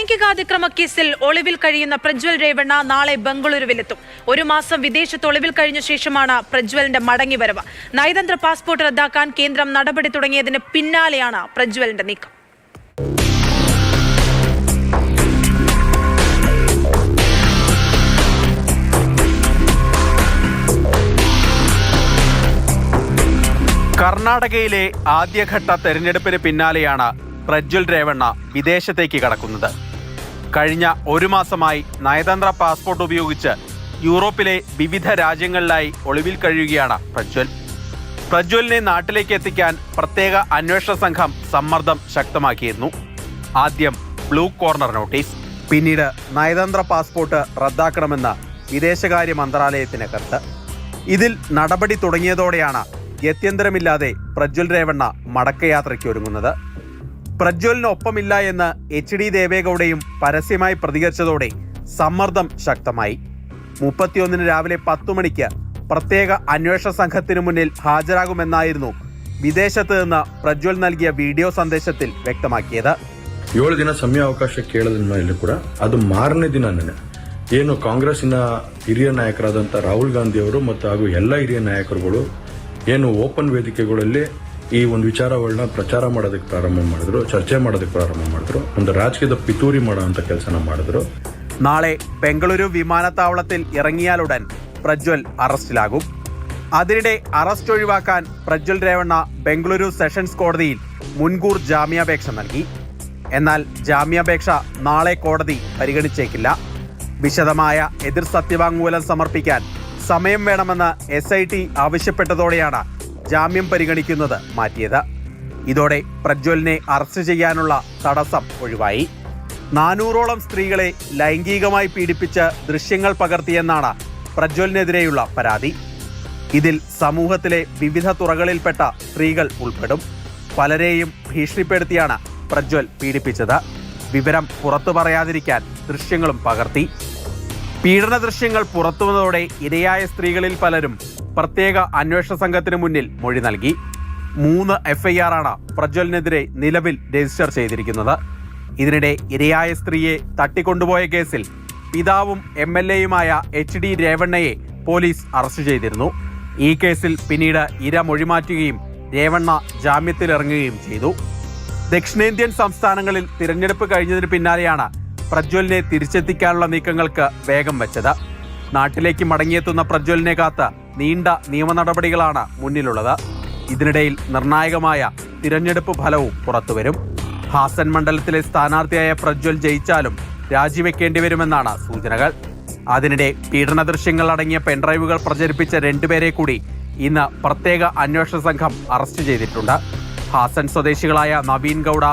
ലൈംഗികാതിക്രമ കേസിൽ ഒളിവിൽ കഴിയുന്ന പ്രജ്വൽ രേവണ്ണ നാളെ ബംഗളൂരുവിലെത്തും. ഒരു മാസം വിദേശത്ത് ഒളിവിൽ കഴിഞ്ഞ ശേഷമാണ് പ്രജ്വലിന്റെ മടങ്ങിവരവ്. നയതന്ത്ര പാസ്പോർട്ട് റദ്ദാക്കാൻ കേന്ദ്രം നടപടി തുടങ്ങിയതിന് പിന്നാലെയാണ് പ്രജ്വലിന്റെ നീക്കം. കർണാടകയിലെ ആദ്യഘട്ട തെരഞ്ഞെടുപ്പിന് പിന്നാലെയാണ് പ്രജ്വൽ രേവണ്ണ വിദേശത്തേക്ക് കടക്കുന്നത്. കഴിഞ്ഞ ഒരു മാസമായി നയതന്ത്ര പാസ്പോർട്ട് ഉപയോഗിച്ച് യൂറോപ്പിലെ വിവിധ രാജ്യങ്ങളിലായി ഒളിവിൽ കഴിയുകയാണ് പ്രജ്വൽ. പ്രജ്വലിനെ നാട്ടിലേക്ക് എത്തിക്കാൻ പ്രത്യേക അന്വേഷണ സംഘം സമ്മർദ്ദം ശക്തമാക്കിയിരുന്നു. ആദ്യം ബ്ലൂ കോർണർ നോട്ടീസ് പിന്നീട് നയതന്ത്ര പാസ്പോർട്ട് റദ്ദാക്കണമെന്ന് വിദേശകാര്യ മന്ത്രാലയത്തിന് കത്ത് ഇതിൽ നടപടി തുടങ്ങിയതോടെയാണ് ഗത്യന്തരമില്ലാതെ പ്രജ്വൽ രേവണ്ണ മടക്കയാത്രയ്ക്ക് ഒരുങ്ങുന്നത്. പ്രജ്വലിനൊപ്പമില്ല എന്ന് എച്ച് ഡി ദേവേഗൌഡയും പരസ്യമായി പ്രതികരിച്ചതോടെ സമ്മർദ്ദം ശക്തമായി മുപ്പത്തിയൊന്നിന് രാവിലെ പത്തു മണിക്ക് പ്രത്യേക അന്വേഷണ സംഘത്തിനു മുന്നിൽ ഹാജരാകുമെന്നായിരുന്നു വിദേശത്ത് നിന്ന് പ്രജ്വൽ നൽകിയ വീഡിയോ സന്ദേശത്തിൽ വ്യക്തമാക്കിയത് ಏಳು ದಿನ ಸಮಯಾವಕಾಶ ಕೇಳದ ಮೇಲೆ ಕೂಡ ಅದು ಮಾರನೇ ದಿನನೇ ಏನು ಕಾಂಗ್ರೆಸ್ಸಿನ ಹಿರಿಯ ನಾಯಕರಾದಂಥ ರಾಹುಲ್ ಗಾಂಧಿ ಅವರು ಮತ್ತು ಹಾಗೂ ಎಲ್ಲ ಹಿರಿಯ ನಾಯಕರುಗಳು ಏನು ಓಪನ್ ವೇದಿಕೆಗಳಲ್ಲಿ ಈ ಒಂದು ವಿಚಾರಗಳನ್ನ ಪ್ರಚಾರ ಮಾಡೋದಕ್ಕೆ ಪ್ರಾರಂಭ ಮಾಡಿದ್ರು ಚರ್ಚೆ ಮಾಡೋದಕ್ಕೆ ಪ್ರಾರಂಭ ಮಾಡಿದ್ರು ಒಂದು ರಾಜಕೀಯದ ಪಿತೂರಿ ಮಾಡೋ ಅಂತ ಕೆಲಸನ ಮಾಡಿದ್ರು നാളെ ബംഗളൂരു വിമാനത്താവളത്തിൽ ഇറങ്ങിയാലുടൻ പ്രജ്വൽ അറസ്റ്റിലാകും അതിനിടെ അറസ്റ്റ് ഒഴിവാക്കാൻ പ്രജ്വൽ രേവണ്ണ ബംഗളൂരു സെഷൻസ് കോടതിയിൽ മുൻകൂർ ജാമ്യാപേക്ഷ നൽകി എന്നാൽ ജാമ്യാപേക്ഷ നാളെ കോടതി പരിഗണിച്ചേക്കില്ല വിശദമായ എതിർ സത്യവാങ്മൂലം സമർപ്പിക്കാൻ സമയം വേണമെന്ന് എസ് ഐ ടി ആവശ്യപ്പെട്ടതോടെയാണ് ജാമ്യം പരിഗണിക്കുന്നത് മാറ്റിയത്. ഇതോടെ പ്രജ്വലിനെ അറസ്റ്റ് ചെയ്യാനുള്ള തടസ്സം ഒഴിവായി. നാനൂറോളം സ്ത്രീകളെ ലൈംഗികമായി പീഡിപ്പിച്ച് ദൃശ്യങ്ങൾ പകർത്തിയെന്നാണ് പ്രജ്വലിനെതിരെയുള്ള പരാതി. ഇതിൽ സമൂഹത്തിലെ വിവിധ തുറകളിൽപ്പെട്ട സ്ത്രീകൾ ഉൾപ്പെടും. പലരെയും ഭീഷണിപ്പെടുത്തിയാണ് പ്രജ്വൽ പീഡിപ്പിച്ചത്. വിവരം പുറത്തു പറയാതിരിക്കാൻ ദൃശ്യങ്ങളും പകർത്തി. പീഡന ദൃശ്യങ്ങൾ പുറത്തുവന്നതോടെ ഇരയായ സ്ത്രീകളിൽ പലരും പ്രത്യേക അന്വേഷണ സംഘത്തിന് മുന്നിൽ മൊഴി നൽകി. മൂന്ന് എഫ്ഐആർ ആണ് പ്രജ്വലിനെതിരെ നിലവിൽ രജിസ്റ്റർ ചെയ്തിരിക്കുന്നത്. ഇതിനിടെ ഇരയായ സ്ത്രീയെ തട്ടിക്കൊണ്ടുപോയ കേസിൽ പിതാവും എം എൽ എയുമായ എച്ച് ഡി രേവണ്ണയെ പോലീസ് അറസ്റ്റ് ചെയ്തിരുന്നു. ഈ കേസിൽ പിന്നീട് ഇര മൊഴിമാറ്റുകയും രേവണ്ണ ജാമ്യത്തിലിറങ്ങുകയും ചെയ്തു. ദക്ഷിണേന്ത്യൻ സംസ്ഥാനങ്ങളിൽ തിരഞ്ഞെടുപ്പ് കഴിഞ്ഞതിന് പിന്നാലെയാണ് പ്രജ്വലിനെ തിരിച്ചെത്തിക്കാനുള്ള നീക്കങ്ങൾക്ക് വേഗം വെച്ചത്. നാട്ടിലേക്ക് മടങ്ങിയെത്തുന്ന പ്രജ്വലിനെ കാത്ത് നീണ്ട നിയമ നടപടികളാണ് മുന്നിലുള്ളത്. ഇതിനിടയിൽ നിർണായകമായ തിരഞ്ഞെടുപ്പ് ഫലവും പുറത്തുവരും. ഹാസൻ മണ്ഡലത്തിലെ സ്ഥാനാർത്ഥിയായ പ്രജ്വൽ ജയിച്ചാലും രാജിവെക്കേണ്ടി വരുമെന്നാണ് സൂചനകൾ. അതിനിടെ പീഡന ദൃശ്യങ്ങൾ അടങ്ങിയ പെൻഡ്രൈവുകൾ പ്രചരിപ്പിച്ച രണ്ടുപേരെ കൂടി ഇന്ന് പ്രത്യേക അന്വേഷണ സംഘം അറസ്റ്റ് ചെയ്തിട്ടുണ്ട്. ഹാസൻ സ്വദേശികളായ നവീൻ ഗൗഡ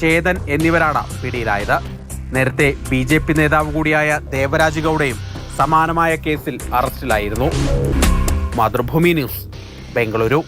ചേതൻ എന്നിവരാണ് പിടിയിലായത്. നേരത്തെ ബി ജെ പി നേതാവ് കൂടിയായ ദേവരാജ് ഗൗഡയും സമാനമായ കേസിൽ അറസ്റ്റിലായിരുന്നു. മാതൃഭൂമി ന്യൂസ് ബംഗളൂരു.